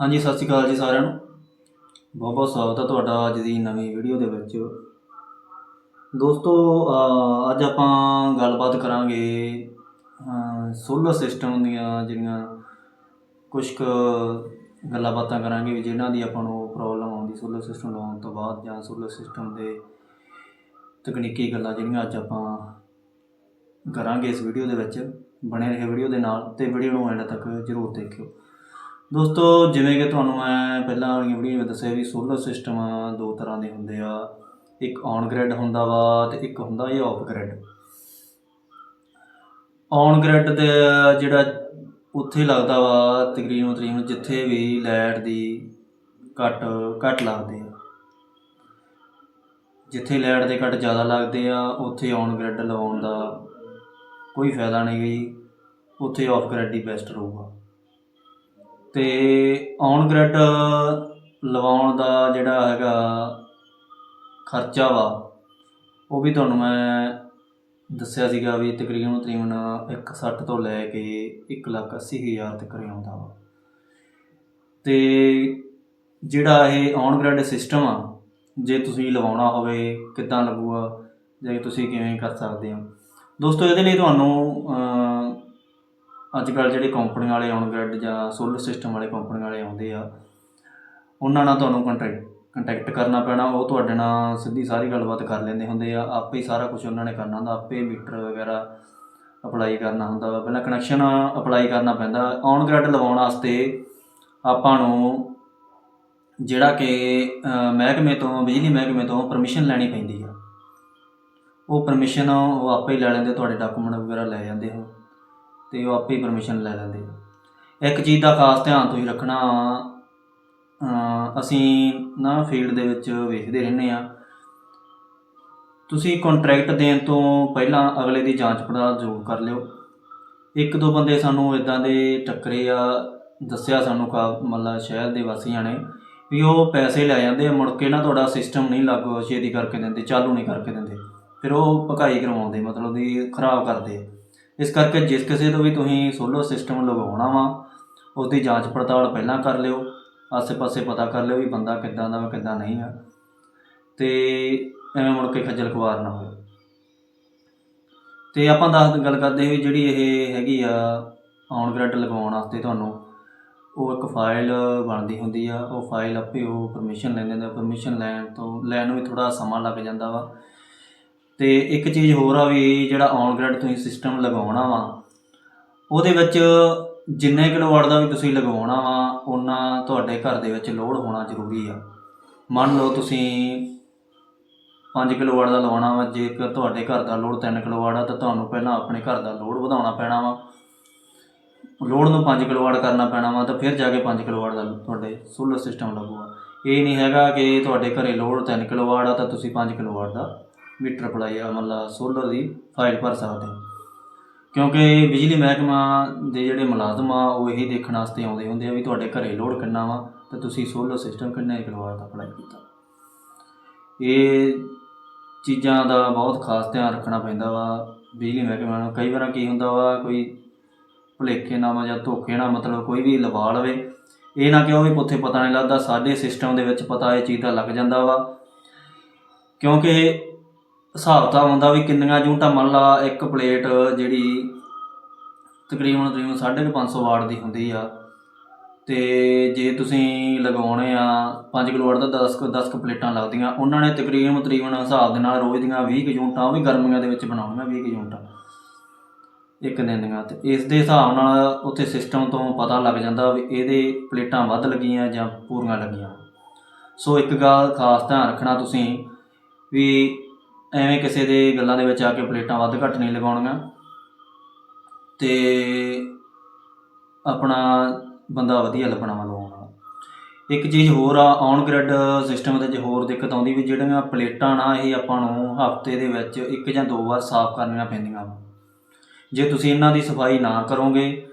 ਹਾਂਜੀ, ਸਤਿ ਸ਼੍ਰੀ ਅਕਾਲ ਜੀ ਸਾਰਿਆਂ ਨੂੰ। ਬਹੁਤ ਬਹੁਤ ਸਵਾਗਤ ਹੈ ਤੁਹਾਡਾ ਅੱਜ ਦੀ ਨਵੀਂ ਵੀਡੀਓ ਦੇ ਵਿੱਚ। ਦੋਸਤੋ, ਅਹ, ਅੱਜ ਆਪਾਂ ਗੱਲਬਾਤ ਕਰਾਂਗੇ ਸੋਲਰ ਸਿਸਟਮ ਦੀਆਂ ਜਿਹੜੀਆਂ ਕੁਝ ਕੁ ਗੱਲਾਂ ਬਾਤਾਂ ਕਰਾਂਗੇ ਵੀ ਜਿਨ੍ਹਾਂ ਦੀ ਆਪਾਂ ਨੂੰ ਪ੍ਰੋਬਲਮ ਆਉਂਦੀ ਸੋਲਰ ਸਿਸਟਮ ਲਾਉਣ ਤੋਂ ਬਾਅਦ ਜਾਂ ਸੋਲਰ ਸਿਸਟਮ ਦੇ ਤਕਨੀਕੀ ਗੱਲਾਂ ਜਿਹੜੀਆਂ ਅੱਜ ਆਪਾਂ ਕਰਾਂਗੇ ਇਸ ਵੀਡੀਓ ਦੇ ਵਿੱਚ। ਬਣੇ ਰਹੇ ਵੀਡੀਓ ਦੇ ਨਾਲ ਤੇ ਵੀਡੀਓ ਨੂੰ ਐਂਡ ਤੱਕ ਜ਼ਰੂਰ ਦੇਖਿਓ। ਦੋਸਤੋ, ਜਿਵੇਂ ਕਿ ਤੁਹਾਨੂੰ ਮੈਂ ਪਹਿਲਾਂ ਵਾਲੀਆਂ ਵੀਡੀਓ ਵਿੱਚ ਦੱਸਿਆ ਵੀ ਸੋਲਰ ਸਿਸਟਮ ਦੋ ਤਰ੍ਹਾਂ ਦੇ ਹੁੰਦੇ ਆ। ਇੱਕ ਔਨ ਗ੍ਰਿਡ ਹੁੰਦਾ ਵਾ ਤੇ ਇੱਕ ਹੁੰਦਾ ਇਹ ਆਫ ਗ੍ਰਿਡ ਔਨ ਗ੍ਰਿਡ ਦੇ ਜਿਹੜਾ ਉੱਥੇ ਲੱਗਦਾ ਵਾ, ਤਕਰੀਬਨ ਤਕਰੀਬਨ ਜਿੱਥੇ ਵੀ ਲਾਈਟ ਦੀ ਕੱਟ ਘੱਟ ਲੱਗਦੇ ਆ। ਜਿੱਥੇ ਲਾਈਟ ਦੇ ਕੱਟ ਜ਼ਿਆਦਾ ਲੱਗਦੇ ਆ, ਉੱਥੇ ਔਨ ਗ੍ਰਿਡ ਲਵਾਉਣ ਦਾ ਕੋਈ ਫਾਇਦਾ ਨਹੀਂ ਗਈ ਉੱਥੇ ਆਫ ਗ੍ਰਿਡ ਹੀ ਬੈਸਟ ਰਹੂਗਾ। ਤੇ ਔਨ ਗ੍ਰਿਡ ਲਵਾਉਣ ਦਾ ਜਿਹੜਾ ਹੈਗਾ ਖਰਚਾ ਵਾ, ਉਹ ਵੀ ਤੁਹਾਨੂੰ ਮੈਂ ਦੱਸਿਆ ਸੀਗਾ ਵੀ ਤਕਰੀਬਨ ਤਕਰੀਬਨ 160 ਤੋਂ ਲੈ ਕੇ 180000 ਤੱਕ ਆਉਂਦਾ ਵਾ। ਤੇ ਜਿਹੜਾ ਇਹ ਔਨ ਗ੍ਰਿਡ ਸਿਸਟਮ ਆ, ਜੇ ਤੁਸੀਂ ਲਵਾਉਣਾ ਹੋਵੇ, ਕਿੱਦਾਂ ਲੱਗੂਗਾ, ਜਾਂ ਤੁਸੀਂ ਕਿਵੇਂ ਕਰ ਸਕਦੇ ਹੋ? ਦੋਸਤੋ, ਇਹਦੇ ਲਈ ਤੁਹਾਨੂੰ ਅੱਜ ਕੱਲ੍ਹ ਜਿਹੜੇ ਕੰਪਨੀਆਂ ਵਾਲੇ ਔਨ ਗ੍ਰਿਡ ਜਾਂ ਸੋਲਰ ਸਿਸਟਮ ਵਾਲੇ ਕੰਪਨੀਆਂ ਵਾਲੇ ਆਉਂਦੇ ਆ, ਉਹਨਾਂ ਨਾਲ ਤੁਹਾਨੂੰ ਕੰਟੈਕਟ ਕੰਟੈਕਟ ਕਰਨਾ ਪੈਣਾ, ਉਹ ਤੁਹਾਡੇ ਨਾਲ ਸਿੱਧੀ ਸਾਰੀ ਗੱਲਬਾਤ ਕਰ ਲੈਂਦੇ ਹੁੰਦੇ ਆ, ਆਪੇ ਹੀ ਸਾਰਾ ਕੁਝ ਉਹਨਾਂ ਨੇ ਕਰਨਾ ਹੁੰਦਾ, ਆਪੇ ਮੀਟਰ ਵਗੈਰਾ ਅਪਲਾਈ ਕਰਨਾ ਹੁੰਦਾ ਵਾ ਪਹਿਲਾਂ ਕਨੈਕਸ਼ਨ ਅਪਲਾਈ ਕਰਨਾ ਪੈਂਦਾ ਔਨ ਗ੍ਰਿਡ ਲਵਾਉਣ ਵਾਸਤੇ ਆਪਾਂ ਨੂੰ ਜਿਹੜਾ ਕਿ ਮਹਿਕਮੇ ਤੋਂ, ਬਿਜਲੀ ਮਹਿਕਮੇ ਤੋਂ ਪਰਮਿਸ਼ਨ ਲੈਣੀ ਪੈਂਦੀ ਆ। ਉਹ ਪਰਮਿਸ਼ਨ ਉਹ ਆਪੇ ਹੀ ਲੈ ਲੈਂਦੇ, ਤੁਹਾਡੇ ਡਾਕੂਮੈਂਟ ਵਗੈਰਾ ਲੈ ਜਾਂਦੇ ਹੋ ਤੇ ਉਹ ਆਪੇ ਹੀ ਪਰਮਿਸ਼ਨ ਲੈ ਲੈਂਦੇ ਆ। ਇੱਕ ਚੀਜ਼ ਦਾ ਖਾਸ ਧਿਆਨ ਤੁਸੀਂ ਰੱਖਣਾ ਅਸੀਂ ਨਾ ਫੀਲਡ ਦੇ ਵਿੱਚ ਵੇਖਦੇ ਰਹਿੰਦੇ ਆ ਤੁਸੀਂ ਕੰਟਰੈਕਟ ਦੇਣ ਤੋਂ ਪਹਿਲਾਂ ਅਗਲੇ ਦੀ ਜਾਂਚ ਪੜਤਾਲ ਜ਼ਰੂਰ ਕਰ ਲਿਓ। ਇੱਕ ਦੋ ਬੰਦੇ ਸਾਨੂੰ ਇਦਾਂ ਦੇ ਟੱਕਰੇ ਆ, ਦੱਸਿਆ ਸਾਨੂੰ ਕਾ ਮਤਲਬ ਸ਼ਹਿਰ ਦੇ ਵਾਸੀਆਂ ਨੇ ਵੀ ਉਹ ਪੈਸੇ ਲੈ ਜਾਂਦੇ ਆ, ਮੁੜ ਕੇ ਨਾ ਤੁਹਾਡਾ ਸਿਸਟਮ ਨਹੀਂ ਲਾਗੂ ਛੇਤੀ ਕਰਕੇ ਦਿੰਦੇ, ਚਾਲੂ ਨਹੀਂ ਕਰਕੇ ਦਿੰਦੇ। ਫਿਰ ਉਹ ਭਕਾਈ ਕਰਵਾਉਂਦੇ, ਮਤਲਬ ਦੀ ਖਰਾਬ ਕਰਦੇ ਇਸ ਕਰਕੇ ਜਿਸ ਕਿਸੇ ਤੋਂ ਵੀ ਤੁਸੀਂ ਸੋਲਰ ਸਿਸਟਮ ਲਗਾਉਣਾ ਵਾ ਉਹਦੀ ਜਾਂਚ ਪੜਤਾਲ ਪਹਿਲਾਂ ਕਰ ਲਿਓ, ਆਸੇ-ਪਾਸੇ ਪਤਾ ਕਰ ਲਿਓ ਵੀ ਬੰਦਾ ਕਿੱਦਾਂ ਦਾ ਵਾ, ਕਿੱਦਾਂ ਨਹੀਂ ਆ। ਤੇ ਐਵੇਂ ਮੁੜ ਕੇ ਖੱਜਲ ਖੁਆਰ ਨਾ ਹੋਵੇ। ਤੇ ਆਪਾਂ ਦੱਸ ਗੱਲ ਕਰਦੇ ਹੋਏ ਜਿਹੜੀ ਇਹ ਹੈਗੀ ਆ ਔਨ ਗ੍ਰਿਡ ਲਗਾਉਣ ਵਾਸਤੇ ਤੁਹਾਨੂੰ, ਉਹ ਇੱਕ ਫਾਈਲ ਬਣਦੀ ਹੁੰਦੀ ਆ, ਉਹ ਫਾਈਲ ਆਪੇ ਉਹ ਪਰਮਿਸ਼ਨ ਲੈਂਦੇ ਨੇ ਪਰਮਿਸ਼ਨ ਲੈਣ ਤੋਂ, ਲੈਣ ਨੂੰ ਵੀ ਥੋੜਾ ਸਮਾਂ ਲੱਗ ਜਾਂਦਾ ਵਾ। ਤੇ ਇੱਕ ਚੀਜ਼ ਹੋਰ ਆ ਵੀ ਜਿਹੜਾ ਔਨ ਗ੍ਰਿਡ ਤੁਸੀਂ ਸਿਸਟਮ ਲਗਾਉਣਾ ਵਾ, ਉਹਦੇ ਵਿੱਚ ਜਿੰਨੇ ਕਿਲੋਵਾਟ ਦਾ ਵੀ ਤੁਸੀਂ ਲਗਾਉਣਾ ਵਾ ਉਹਨਾਂ ਤੁਹਾਡੇ ਘਰ ਦੇ ਵਿੱਚ ਲੋਡ ਹੋਣਾ ਜ਼ਰੂਰੀ ਆ। ਮੰਨ ਲਓ ਤੁਸੀਂ 5 ਕਿਲੋਵਾਟ ਦਾ ਲਗਾਉਣਾ ਵਾ, ਜੇਕਰ ਤੁਹਾਡੇ ਘਰ ਦਾ ਲੋਡ 3 ਕਿਲੋਵਾਟ ਆ, ਤਾਂ ਤੁਹਾਨੂੰ ਪਹਿਲਾਂ ਆਪਣੇ ਘਰ ਦਾ ਲੋਡ ਵਧਾਉਣਾ ਪੈਣਾ ਵਾ। ਲੋਡ ਨੂੰ 5 ਕਿਲੋਵਾਟ ਕਰਨਾ ਪੈਣਾ ਵਾ, ਤਾਂ ਫਿਰ ਜਾ ਕੇ 5 ਕਿਲੋਵਾਟ ਦਾ ਤੁਹਾਡੇ ਸੋਲਰ ਸਿਸਟਮ ਲੱਗੂਗਾ। ਇਹ ਨਹੀਂ ਹੈਗਾ ਕਿ ਤੁਹਾਡੇ ਘਰੇ ਲੋਡ 3 ਕਿਲੋਵਾਟ ਆ, ਤਾਂ ਤੁਸੀਂ 5 ਕਿਲੋਵਾਟ ਦਾ ਮੀਟਰ ਅਪਲਾਈ ਆ, ਮਤਲਬ ਸੋਲਰ ਦੀ ਫਾਈਲ ਭਰ ਸਕਦੇ। ਕਿਉਂਕਿ ਬਿਜਲੀ ਮਹਿਕਮਾ ਦੇ ਜਿਹੜੇ ਮੁਲਾਜ਼ਮ ਆ, ਉਹ ਇਹੀ ਦੇਖਣ ਵਾਸਤੇ ਆਉਂਦੇ ਹੁੰਦੇ ਆ ਵੀ ਤੁਹਾਡੇ ਘਰੇ ਲੋਡ ਕਿੰਨਾ ਵਾ ਤੇ ਤੁਸੀਂ ਸੋਲਰ ਸਿਸਟਮ ਕਿੰਨਾ ਕਿਲੋਵਾਟ ਦਾ ਅਪਲਾਈ ਕੀਤਾ। ਇਹ ਚੀਜ਼ਾਂ ਦਾ ਬਹੁਤ ਖਾਸ ਧਿਆਨ ਰੱਖਣਾ ਪੈਂਦਾ ਵਾ। ਬਿਜਲੀ ਮਹਿਕਮੇ ਨੂੰ ਕਈ ਵਾਰ ਕੀ ਹੁੰਦਾ ਵਾ, ਕੋਈ ਭੁਲੇਖੇ ਨਾਲ ਜਾਂ ਧੋਖੇ ਨਾਲ ਮਤਲਬ ਕੋਈ ਵੀ ਲਵਾ ਲਵੇ, ਇਹ ਨਾ ਕਿ ਉਹ ਵੀ ਪੁੱਥੇ ਪਤਾ ਨਹੀਂ ਲੱਗਦਾ, ਸਾਡੇ ਸਿਸਟਮ ਦੇ ਵਿੱਚ ਪਤਾ ਇਹ ਚੀਜ਼ ਦਾ ਲੱਗ ਜਾਂਦਾ ਵਾ। ਕਿਉਂਕਿ ਹਿਸਾਬ ਤਾਂ ਹੁੰਦਾ ਵੀ ਕਿੰਨੀਆਂ ਯੂਨਿਟਾਂ ਮੰਨ ਲਾ ਇੱਕ ਪਲੇਟ ਜਿਹੜੀ ਤਕਰੀਬਨ ਤਕਰੀਬਨ 550 ਵਾਟ ਦੀ ਹੁੰਦੀ ਆ। ਤੇ ਜੇ ਤੁਸੀਂ ਲਗਾਉਣੇ ਆ 5 ਕਿਲੋਵਾਟ ਦਾ 10 ਕੁ- 10 ਕੁ ਪਲੇਟਾਂ ਲੱਗਦੀਆਂ। ਉਹਨਾਂ ਨੇ ਤਕਰੀਬਨ ਤਕਰੀਬਨ ਹਿਸਾਬ ਦੇ ਨਾਲ ਰੋਜ਼ ਦੀਆਂ 20 ਕੁ ਯੂਨਿਟਾਂ ਉਹ ਵੀ ਗਰਮੀਆਂ ਦੇ ਵਿੱਚ ਬਣਾਉਣੀਆਂ 20 ਕੁ ਯੂਨਿਟਾਂ ਇੱਕ ਦਿਨ ਦੀਆਂ ਤੇ ਇਸ ਦੇ ਹਿਸਾਬ ਨਾਲ ਉੱਥੇ ਸਿਸਟਮ ਤੋਂ ਪਤਾ ਲੱਗ ਜਾਂਦਾ ਵੀ ਇਹਦੇ ਪਲੇਟਾਂ ਵੱਧ ਲੱਗੀਆਂ ਜਾਂ ਪੂਰੀਆਂ ਲੱਗੀਆਂ। ਸੋ ਇੱਕ ਗੱਲ ਖਾਸ ਧਿਆਨ ਰੱਖਣਾ ਤੁਸੀਂ ਵੀ ਐਵੇਂ ਕਿਸੇ ਦੇ ਗੱਲਾਂ ਦੇ ਵਿੱਚ ਆ ਕੇ ਪਲੇਟਾਂ ਵੱਧ ਘੱਟ ਨਹੀਂ ਲਗਾਉਣੀਆਂ। ਤੇ ਆਪਣਾ ਬੰਦਾ ਵਧੀਆ ਲੱਭਣਾ ਵਾ ਲਗਾਉਣ ਵਾਲਾ। ਇੱਕ ਚੀਜ਼ ਹੋਰ ਆ ਔਨ ਗ੍ਰਿਡ ਸਿਸਟਮ ਦੇ ਵਿੱਚ ਹੋਰ ਦਿੱਕਤ ਆਉਂਦੀ ਵੀ ਜਿਹੜੀਆਂ ਪਲੇਟਾਂ ਨਾ ਇਹ ਆਪਾਂ ਨੂੰ ਹਫ਼ਤੇ ਦੇ ਵਿੱਚ ਇੱਕ ਜਾਂ ਦੋ ਵਾਰ ਸਾਫ਼ ਕਰਨੀਆਂ ਪੈਂਦੀਆਂ ਵਾ। ਜੇ ਤੁਸੀਂ ਇਹਨਾਂ ਦੀ ਸਫ਼ਾਈ ਨਾ ਕਰੋਗੇ,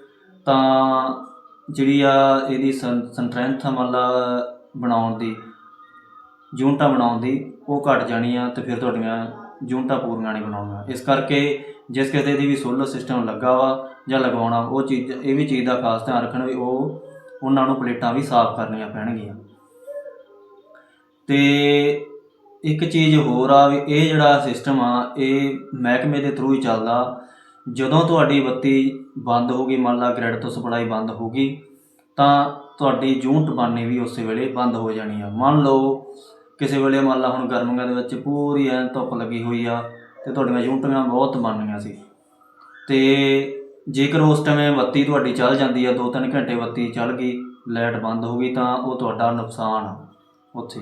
ਤਾਂ ਜਿਹੜੀ ਆ ਇਹਦੀ ਸਟਰੈਂਥ ਮਤਲਬ ਬਣਾਉਣ ਦੀ, ਯੂਨਿਟਾਂ ਬਣਾਉਣ ਦੀ ਉਹ ਘਟ ਜਾਣੀ ਆ ਤੇ ਫਿਰ ਤੁਹਾਡੀਆਂ ਯੂਨਿਟਾਂ ਪੂਰੀਆਂ ਨਹੀਂ ਬਣਾਉਣੀਆਂ। ਇਸ ਕਰਕੇ ਜਿਸ ਕਿਸੇ ਦੀ ਵੀ ਸੋਲਰ ਸਿਸਟਮ ਲੱਗਾ ਵਾ ਜਾਂ ਲਗਾਉਣਾ, ਉਹ ਚੀਜ਼, ਇਹ ਵੀ ਚੀਜ਼ ਦਾ ਖਾਸ ਧਿਆਨ ਰੱਖਣਾ ਵੀ ਉਹ ਉਹਨਾਂ ਨੂੰ ਪਲੇਟਾਂ ਵੀ ਸਾਫ਼ ਕਰਨੀਆਂ ਪੈਣਗੀਆਂ। ਤੇ ਇੱਕ ਚੀਜ਼ ਹੋਰ ਆ ਵੀ ਇਹ ਜਿਹੜਾ ਸਿਸਟਮ ਆ, ਇਹ ਮਹਿਕਮੇ ਦੇ ਥਰੂ ਹੀ ਚੱਲਦਾ। ਜਦੋਂ ਤੁਹਾਡੀ ਬੱਤੀ ਬੰਦ ਹੋ ਗਈ, ਮੰਨ ਲਾ ਗ੍ਰਿਡ ਤੋਂ ਸਪਲਾਈ ਬੰਦ ਹੋ ਗਈ, ਤਾਂ ਤੁਹਾਡੀ ਯੂਨਿਟ ਬਣਨੀ ਵੀ ਉਸੇ ਵੇਲੇ ਬੰਦ ਹੋ ਜਾਣੀ ਆ। ਮੰਨ ਲਓ ਕਿਸੇ ਵੇਲੇ ਮੰਨ ਲਾ ਹੁਣ ਗਰਮੀਆਂ ਦੇ ਵਿੱਚ ਪੂਰੀ ਐਨ ਧੁੱਪ ਲੱਗੀ ਹੋਈ ਆ ਤੇ ਤੁਹਾਡੀਆਂ ਯੂਨਿਟਾਂ ਬਹੁਤ ਬਣਨੀਆਂ ਸੀ। ਤੇ ਜੇਕਰ ਉਸ ਟਾਈਮ ਬੱਤੀ ਤੁਹਾਡੀ ਚੱਲ ਜਾਂਦੀ ਆ 2-3 ਘੰਟੇ ਬੱਤੀ ਚੱਲ ਗਈ, ਲਾਈਟ ਬੰਦ ਹੋ ਗਈ ਤਾਂ ਉਹ ਤੁਹਾਡਾ ਨੁਕਸਾਨ ਆ ਉੱਥੇ।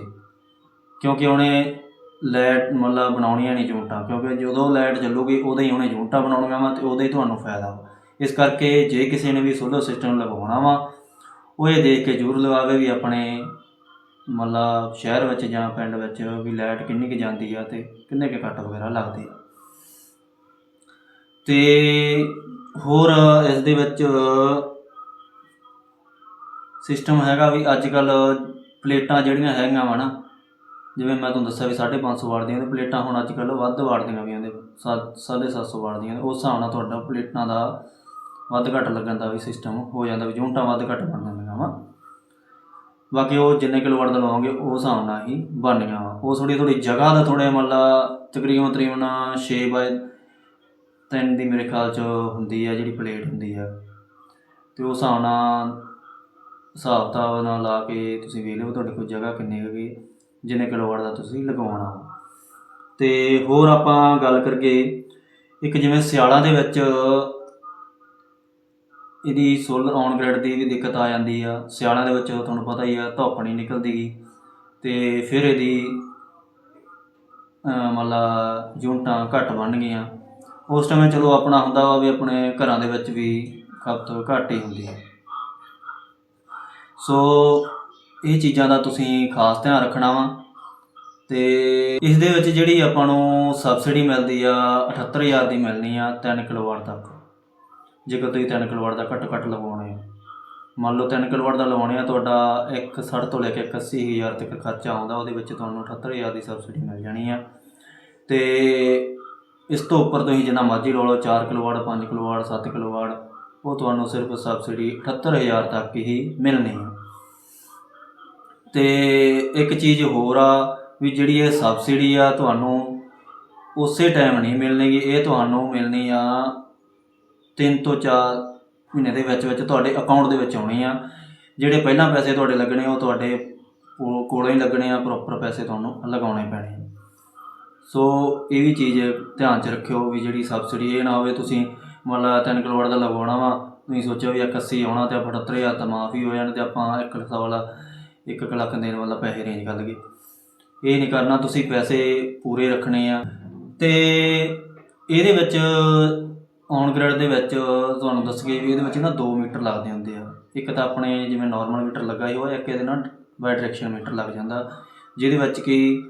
ਕਿਉਂਕਿ ਉਹਨੇ ਲਾਈਟ ਮਤਲਬ ਬਣਾਉਣੀਆਂ ਨਹੀਂ ਯੂਨਿਟਾਂ ਕਿਉਂਕਿ ਜਦੋਂ ਲਾਈਟ ਚੱਲੂਗੀ ਉਦੋਂ ਹੀ ਉਹਨੇ ਯੂਨਿਟਾਂ ਬਣਾਉਣੀਆਂ ਵਾ ਤੇ ਉਦੋਂ ਹੀ ਤੁਹਾਨੂੰ ਫਾਇਦਾ ਵਾ। ਇਸ ਕਰਕੇ ਜੇ ਕਿਸੇ ਨੇ ਵੀ ਸੋਲਰ ਸਿਸਟਮ ਲਗਾਉਣਾ ਵਾ, ਉਹ ਇਹ ਦੇਖ ਕੇ ਜ਼ਰੂਰ ਲਗਾਵੇ ਵੀ ਆਪਣੇ ਮਤਲਬ ਸ਼ਹਿਰ ਵਿੱਚ ਜਾਂ ਪਿੰਡ ਵਿੱਚ ਵੀ ਲਾਈਟ ਕਿੰਨੀ ਕੁ ਜਾਂਦੀ ਆ ਤੇ ਕਿੰਨੇ ਕੁ ਕੱਟ ਵਗੈਰਾ ਲੱਗਦੇ ਆ? ਤੇ ਹੋਰ ਇਸ ਦੇ ਵਿੱਚ ਸਿਸਟਮ ਹੈਗਾ ਵੀ ਅੱਜ ਕੱਲ ਪਲੇਟਾਂ ਜਿਹੜੀਆਂ ਹੈਗੀਆਂ ਵਾ ਨਾ, ਜਿਵੇਂ ਮੈਂ ਤੁਹਾਨੂੰ ਦੱਸਿਆ ਵੀ 550 ਵਾਟ ਦੀਆਂ ਤੇ ਪਲੇਟਾਂ ਹੁਣ ਅੱਜ ਕੱਲ ਵੱਧ ਵਾਟ ਦੀਆਂ ਵੀ ਆਉਂਦੇ 750 ਵਾਟ ਦੀਆਂ ਉਸ ਹਿਸਾਬ ਨਾਲ ਤੁਹਾਡਾ ਪਲੇਟਾਂ ਦਾ ਵੱਧ ਘੱਟ ਲੱਗਣ ਦਾ ਵੀ ਸਿਸਟਮ ਹੋ ਜਾਂਦਾ ਵੀ ਯੂਨਿਟਾਂ ਵੱਧ ਘੱਟ ਬਣ ਜਾਂਦੀਆਂ ਵਾ। ਬਾਕੀ ਉਹ ਜਿੰਨੇ ਕਿਲੋਵਾਟ ਦਾ ਲਵਾਉਂਗੇ ਉਹ ਹਿਸਾਬ ਨਾਲ ਹੀ ਬਣਨੀਆਂ ਵਾ ਉਹ ਥੋੜੀ ਥੋੜੀ ਜਗ੍ਹਾ ਦਾ ਥੋੜੇ ਮਤਲਬ ਤਕਰੀਬਨ ਤਕਰੀਬਨ 6 ਬਾਏ 3 ਦੀ ਮੇਰੇ ਖਿਆਲ ਚ ਹੁੰਦੀ ਆ, ਜਿਹੜੀ ਪਲੇਟ ਹੁੰਦੀ ਆ ਤੇ ਉਹ ਹਿਸਾਬ ਨਾਲ ਹਿਸਾਬ ਕਿਤਾਬ ਨਾਲ ਲਾ ਕੇ ਤੁਸੀਂ ਵੇਖ ਲਿਓ ਤੁਹਾਡੇ ਕੋਲ ਜਗ੍ਹਾ ਕਿੰਨੀ ਹੈਗੀ, ਜਿੰਨੇ ਕਿਲੋਵਾਟ ਦਾ ਤੁਸੀਂ ਲਗਾਉਣਾ ਵਾ। ਤੇ ਹੋਰ ਆਪਾਂ ਗੱਲ ਕਰੀਏ, ਇੱਕ ਜਿਵੇਂ ਸਿਆਲਾਂ ਦੇ ਵਿੱਚ ਇਹਦੀ ਸੋਲਰ ਔਨ ਗ੍ਰਿਡ ਦੀ ਵੀ ਦਿੱਕਤ ਆ ਜਾਂਦੀ ਆ। ਸਿਆਲਾਂ ਦੇ ਵਿੱਚ ਤੁਹਾਨੂੰ ਪਤਾ ਹੀ ਆ, ਧੁੱਪ ਨਹੀਂ ਨਿਕਲਦੀ। ਗੀ ਤੇ ਫਿਰ ਇਹਦੀ ਮਤਲਬ ਯੂਨਿਟਾਂ ਘੱਟ ਬਣ ਗਈਆਂ। ਉਸ ਟਾਈਮ ਚਲੋ ਆਪਣਾ ਹੁੰਦਾ ਵਾ ਵੀ ਆਪਣੇ ਘਰਾਂ ਦੇ ਵਿੱਚ ਵੀ ਖਪਤ ਘੱਟ ਹੀ ਹੁੰਦੀ ਹੈ ਸੋ ਇਹ ਚੀਜ਼ਾਂ ਦਾ ਤੁਸੀਂ ਖਾਸ ਧਿਆਨ ਰੱਖਣਾ ਵਾ। ਤੇ ਇਸ ਦੇ ਵਿੱਚ ਜਿਹੜੀ ਆਪਾਂ ਨੂੰ ਸਬਸਿਡੀ ਮਿਲਦੀ ਆ 78000 ਦੀ ਮਿਲਣੀ ਆ 3 ਕਿਲੋਵਾਟ ਤੱਕ। ਜੇਕਰ ਤੁਸੀਂ 3 ਕਿਲੋਵਾਟ ਦਾ ਘੱਟੋ ਘੱਟ ਲਵਾਉਣੇ ਆ ਮੰਨ ਲਓ 3 ਕਿਲੋਵਾਟ ਦਾ ਲਵਾਉਣੇ ਆ, ਤੁਹਾਡਾ 160 ਤੋਂ ਲੈ ਕੇ 81000 ਤੱਕ ਖਰਚਾ ਆਉਂਦਾ, ਉਹਦੇ ਵਿੱਚ ਤੁਹਾਨੂੰ 78000 ਦੀ ਸਬਸਿਡੀ ਮਿਲ ਜਾਣੀ ਆ। ਤੇ ਇਸ ਤੋਂ ਉੱਪਰ ਤੁਸੀਂ ਜਿੰਨਾ ਮਰਜ਼ੀ ਲਾ ਲਓ 4 ਕਿਲੋਵਾਟ 5 ਕਿਲੋਵਾਟ 7 ਕਿਲੋਵਾਟ ਉਹ ਤੁਹਾਨੂੰ ਸਿਰਫ ਸਬਸਿਡੀ 78000 ਤੱਕ ਹੀ ਮਿਲਣੀ ਹੈ ਤੇ ਇੱਕ ਚੀਜ਼ ਹੋਰ ਆ ਵੀ ਜਿਹੜੀ ਇਹ ਸਬਸਿਡੀ ਆ, ਤੁਹਾਨੂੰ ਉਸੇ ਟਾਈਮ ਨਹੀਂ ਮਿਲਣੀਗੀ ਇਹ ਤੁਹਾਨੂੰ ਮਿਲਣੀ ਆ ਤਿੰਨ ਤੋਂ ਚਾਰ ਮਹੀਨੇ ਦੇ ਵਿੱਚ ਵਿੱਚ ਤੁਹਾਡੇ ਅਕਾਊਂਟ ਦੇ ਵਿੱਚ ਆਉਣੇ ਆ। ਜਿਹੜੇ ਪਹਿਲਾਂ ਪੈਸੇ ਤੁਹਾਡੇ ਲੱਗਣੇ, ਉਹ ਤੁਹਾਡੇ ਕੋ- ਕੋਲੋਂ ਹੀ ਲੱਗਣੇ ਆ ਪ੍ਰੋਪਰ ਪੈਸੇ ਤੁਹਾਨੂੰ ਲਗਾਉਣੇ ਪੈਣੇ ਆ। ਸੋ ਇਹ ਵੀ ਚੀਜ਼ ਧਿਆਨ 'ਚ ਰੱਖਿਓ ਵੀ ਜਿਹੜੀ ਸਬਸਿਡੀ ਇਹ ਨਾ ਹੋਵੇ, ਤੁਸੀਂ ਮੰਨ ਲਾ 3 ਕਰੋੜ ਦਾ ਲਗਾਉਣਾ ਵਾ, ਤੁਸੀਂ ਸੋਚਿਆ ਵੀ 81 ਆਉਣਾ ਤੇ 78000 ਤਾਂ ਮਾਫ ਹੀ ਹੋ ਜਾਣ ਤੇ ਆਪਾਂ 1 ਲੱਖ ਵਾਲਾ 1 ਲੱਖ ਦੇਣ ਵਾਲਾ ਪੈਸੇ ਰੇਂਜ ਕਰ ਲਈਏ। ਇਹ ਨਹੀਂ ਕਰਨਾ, ਤੁਸੀਂ ਪੈਸੇ ਪੂਰੇ ਰੱਖਣੇ ਆ ਤੇ ਇਹਦੇ ਵਿੱਚ ਔਨ ਗ੍ਰਿਡ ਦੇ ਵਿੱਚ ਤੁਹਾਨੂੰ ਦੱਸ ਗਏ ਵੀ ਇਹਦੇ ਵਿੱਚ ਨਾ 2 ਮੀਟਰ ਲੱਗਦੇ ਹੁੰਦੇ ਆ। ਇੱਕ ਤਾਂ ਆਪਣੇ ਜਿਵੇਂ ਨਾਰਮਲ ਮੀਟਰ ਲੱਗਾ ਹੀ ਹੋਇਆ, ਇੱਕ ਇਹਦੇ ਨਾਲ ਬਾਈ ਡਾਇਰੈਕਸ਼ਨ ਮੀਟਰ ਲੱਗ ਜਾਂਦਾ। ਜਿਹਦੇ ਵਿੱਚ ਕਿ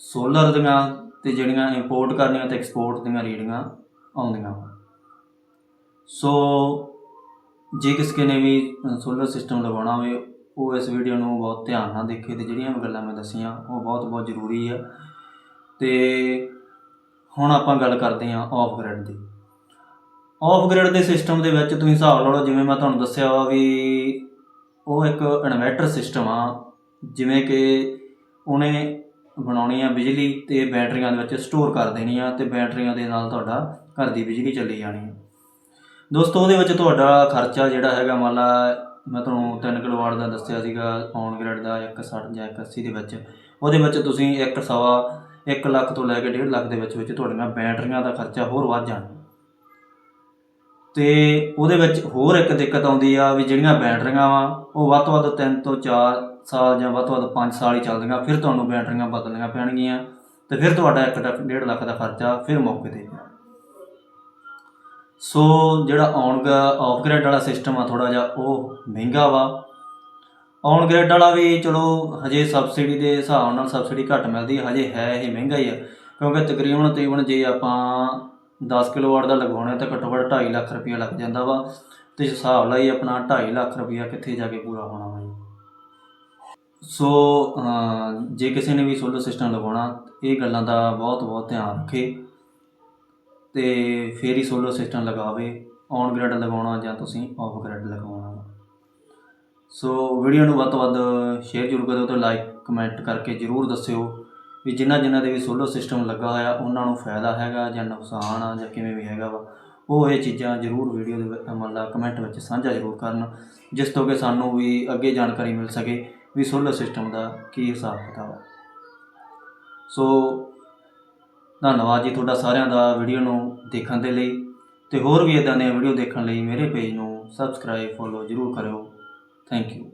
ਸੋਲਰ ਦੀਆਂ ਤੇ ਜਿਹੜੀਆਂ ਇੰਪੋਰਟ ਕਰਨੀਆਂ ਤੇ ਐਕਸਪੋਰਟ ਦੀਆਂ ਰੀਡਿੰਗਾਂ ਆਉਂਦੀਆਂ। ਸੋ ਜੇ ਕਿਸੇ ਨੇ ਵੀ ਸੋਲਰ ਸਿਸਟਮ ਲਗਾਉਣਾ ਹੋਵੇ, ਉਹ ਇਸ ਵੀਡੀਓ ਨੂੰ ਬਹੁਤ ਧਿਆਨ ਨਾਲ ਦੇਖੇ ਤੇ ਜਿਹੜੀਆਂ ਮੈਂ ਗੱਲਾਂ ਮੈਂ ਦੱਸੀਆਂ, ਉਹ ਬਹੁਤ ਬਹੁਤ ਜ਼ਰੂਰੀ ਆ। ਤੇ ਹੁਣ ਆਪਾਂ ਗੱਲ ਕਰਦੇ ਹਾਂ ਆਫ ਗ੍ਰਿਡ ਦੀ। ਆਫ ਗ੍ਰਿਡ ਦੇ ਸਿਸਟਮ ਦੇ ਵਿੱਚ ਤੁਸੀਂ ਹਿਸਾਬ ਲਾ ਲਓ, ਜਿਵੇਂ ਮੈਂ ਤੁਹਾਨੂੰ ਦੱਸਿਆ ਵਾ ਵੀ ਉਹ ਇੱਕ ਇਨਵਰਟਰ ਸਿਸਟਮ ਆ, ਜਿਵੇਂ ਕਿ ਉਹਨੇ ਬਣਾਉਣੀ ਆ ਬਿਜਲੀ ਤੇ ਬੈਟਰੀਆਂ ਦੇ ਵਿੱਚ ਸਟੋਰ ਕਰ ਦੇਣੀ ਆ ਤੇ ਬੈਟਰੀਆਂ ਦੇ ਨਾਲ ਤੁਹਾਡਾ ਘਰ ਦੀ ਬਿਜਲੀ ਚੱਲੀ ਜਾਣੀ ਆ। ਦੋਸਤੋ, ਉਹਦੇ ਵਿੱਚ ਤੁਹਾਡਾ ਖਰਚਾ ਜਿਹੜਾ ਹੈਗਾ, ਮੰਨ ਲਾ ਮੈਂ ਤੁਹਾਨੂੰ 3 ਕਿਲੋਵਾਟ ਦਾ ਦੱਸਿਆ ਸੀਗਾ ਔਨ ਗ੍ਰਿਡ ਦਾ 160 ਜਾਂ 180 ਦੇ ਵਿੱਚ, ਉਹਦੇ ਵਿੱਚ ਤੁਸੀਂ ਇੱਕ ਸਵਾ 1 ਲੱਖ ਤੋਂ ਲੈ ਕੇ 1.5 ਲੱਖ ਦੇ ਵਿੱਚ ਵਿੱਚ ਤੁਹਾਡੀਆਂ ਬੈਟਰੀਆਂ ਦਾ ਖਰਚਾ ਹੋਰ ਵੱਧ ਜਾਣਾ। ਤੇ ਉਹਦੇ ਵਿੱਚ ਹੋਰ ਇੱਕ ਦਿੱਕਤ ਆਉਂਦੀ ਆ ਵੀ ਜਿਹੜੀਆਂ ਬੈਟਰੀਆਂ ਵਾ, ਉਹ ਵੱਧ ਤੋਂ ਵੱਧ 3 ਤੋਂ 4 ਸਾਲ ਜਾਂ ਵੱਧ ਤੋਂ ਵੱਧ 5 ਸਾਲ ਹੀ ਚੱਲਦੀਆਂ, ਫਿਰ ਤੁਹਾਨੂੰ ਬੈਟਰੀਆਂ ਬਦਲਣੀਆਂ ਪੈਣਗੀਆਂ ਤੇ ਫਿਰ ਤੁਹਾਡਾ 1 ਲੱਖ 1.5 ਲੱਖ ਦਾ ਖਰਚਾ ਫਿਰ ਮੌਕੇ ਤੇ ਪਿਆ। ਸੋ ਜਿਹੜਾ ਔਨ ਆਫ ਗ੍ਰਿਡ ਵਾਲਾ ਸਿਸਟਮ ਆ ਥੋੜਾ ਜਿਹਾ ਉਹ ਮਹਿੰਗਾ ਵਾ। ਔਨ ਗ੍ਰਿਡ ਵਾਲਾ ਵੀ ਚਲੋ ਹਜੇ ਸਬਸਿਡੀ ਦੇ ਹਿਸਾਬ ਨਾਲ ਸਬਸਿਡੀ ਘੱਟ ਮਿਲਦੀ ਹੈ ਹਜੇ ਹੈ ਇਹ ਮਹਿੰਗਾ ਹੀ ਆ, ਕਿਉਂਕਿ ਤਕਰੀਬਨ ਤਕਰੀਬਨ ਜੇ ਆਪਾਂ 10 ਕਿਲੋਵਾਟ ਦਾ ਲਗਾਉਣਾ ਤਾਂ ਘੱਟੋ ਘੱਟ 2.5 ਲੱਖ ਰੁਪਇਆ ਲੱਗ ਜਾਂਦਾ ਵਾ। ਤੇ ਹਿਸਾਬ ਲਾਈ ਆਪਣਾ 2.5 ਲੱਖ ਰੁਪਇਆ ਕਿੱਥੇ ਜਾ ਕੇ ਪੂਰਾ ਹੋਣਾ ਵਾ ਜੀ। ਸੋ ਜੇ ਕਿਸੇ ਨੇ ਵੀ ਸੋਲਰ ਸਿਸਟਮ ਲਗਾਉਣਾ, ਇਹ ਗੱਲਾਂ ਦਾ ਬਹੁਤ ਬਹੁਤ ਧਿਆਨ ਰੱਖੇ। ਤੇ ਫੇਰ ਹੀ ਸੋਲਰ ਸਿਸਟਮ ਲਗਾਵੇ ਔਨ ਗ੍ਰਿਡ ਲਗਾਉਣਾ ਜਾਂ ਤੁਸੀਂ ਆਫ ਗ੍ਰਿਡ ਲਗਾਉਣਾ ਵਾ। ਸੋ ਵੀਡੀਓ ਨੂੰ ਵੱਧ ਤੋਂ ਵੱਧ ਸ਼ੇਅਰ ਜ਼ਰੂਰ ਕਰਿਓ ਤੇ ਲਾਈਕ ਕਮੈਂਟ ਕਰਕੇ ਜ਼ਰੂਰ ਦੱਸਿਓ। ਵੀ ਜਿਨ੍ਹਾਂ ਜਿਨ੍ਹਾਂ ਦੇ ਵੀ ਸੋਲਰ ਸਿਸਟਮ ਲੱਗਾ ਹੋਇਆ, ਉਹਨਾਂ ਨੂੰ ਫਾਇਦਾ ਹੈਗਾ ਜਾਂ ਨੁਕਸਾਨ ਆ ਜਾਂ ਕਿਵੇਂ ਵੀ ਹੈਗਾ ਵਾ, ਉਹ ਇਹ ਚੀਜ਼ਾਂ ਜ਼ਰੂਰ ਵੀਡੀਓ ਦੇ ਮਤਲਬ ਕਮੈਂਟ ਵਿੱਚ ਸਾਂਝਾ ਜ਼ਰੂਰ ਕਰਨ, ਜਿਸ ਤੋਂ ਕਿ ਸਾਨੂੰ ਵੀ ਅੱਗੇ ਜਾਣਕਾਰੀ ਮਿਲ ਸਕੇ ਵੀ ਸੋਲਰ ਸਿਸਟਮ ਦਾ ਕੀ ਹਿਸਾਬ ਕਿਤਾਬ ਹੈ ਸੋ ਧੰਨਵਾਦ ਜੀ ਤੁਹਾਡਾ ਸਾਰਿਆਂ ਦਾ ਵੀਡੀਓ ਨੂੰ ਦੇਖਣ ਦੇ ਲਈ, ਤੇ ਹੋਰ ਵੀ ਇਦਾਂ ਦੀਆਂ ਵੀਡੀਓ ਦੇਖਣ ਲਈ ਮੇਰੇ ਪੇਜ ਨੂੰ ਸਬਸਕ੍ਰਾਈਬ ਫੋਲੋ ਜ਼ਰੂਰ ਕਰਿਓ। Thank you